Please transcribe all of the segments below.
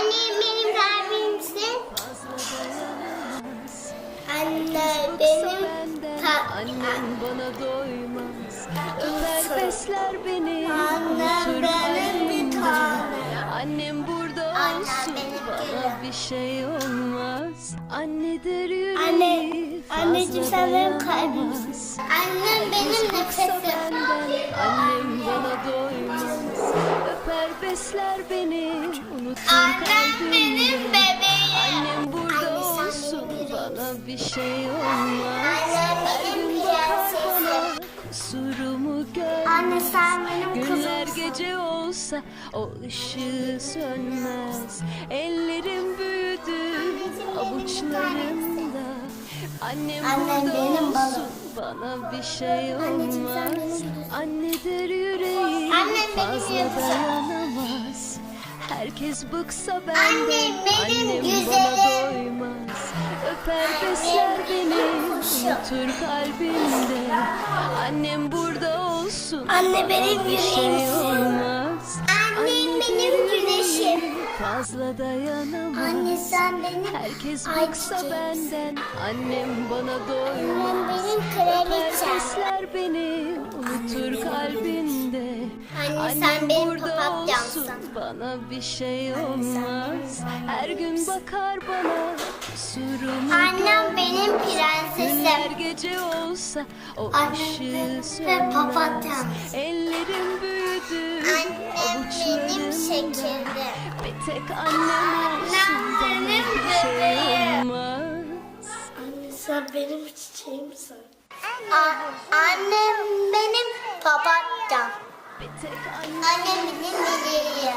Annem benim kalbimsin. Anne benim Annem bana doymaz Öper besler beni Annem benim bir tanem. Annem burada Annem olsun benim Bana gülüm. bir şey olmaz Annedir yüreği Anne- anneciğim fazla sen benim dayanamaz. kalbimsin. Annem benim nefesim. Annem bana doymaz Öper besler beni Unutur şey olmaz Annem Her benim prensesim. bana Kusurumu görmez Anne sen benim Günler kızımsın. gece olsa o ışığı sönmez Ellerim büyüdü avuçlarımda Annem, Annem burada benim olsun balım. bana bir şey olmaz benim güzelim. Annedir yüreği Annem fazla dayanamaz Herkes bıksa benden Annem benim Annem güzelim. bana doymaz Öper besler beni. Unutur kalbimde Annem burada olsun Anne benim şey yüreğimsin. olmaz Annem benim güneşim. Fazla dayanamaz Anne sen benim Herkes ay çiçeğimsin. benden Annem bana Annem doymaz benim Öper kraliçem. besler beni Unutur benim kalbimde Anne, sen benim papatyamsın. Bana bir şey olmaz Her gün bakar bana Kusurumu Annem benim prensesim. gece olsa o Annem ışığı ve papatyam. Ellerim büyüdü Annem benim şekerim. Bir tek annem olsun Annem benim şey bebeğim. olmaz Anne sen benim çiçeğimsin. annem benim papatyam. Bir tek annem Annem benim meleğim.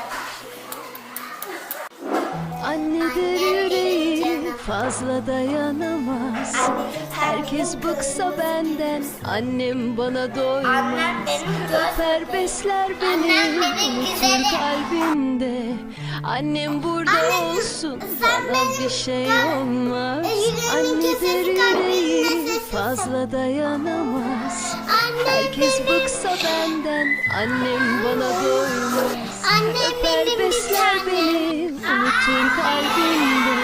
Annedir yüreği fazla dayanamaz. Herkes bıksa benden Annem bana doymaz Öper besler beni Unutur kalbimde. Annem burada olsun sen Bana benim bir şey olmaz. Annedir yüreği. Fazla dayanamaz. Annem Herkes benim- bıksa benden Annem bana doymaz Annem Öper benim besler beni Unutur kalbimde.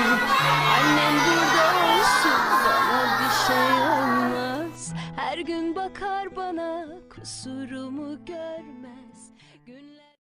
Annem burada olsun Bana bir şey olmaz. Her gün bakar bana Kusurumu görmez. Günler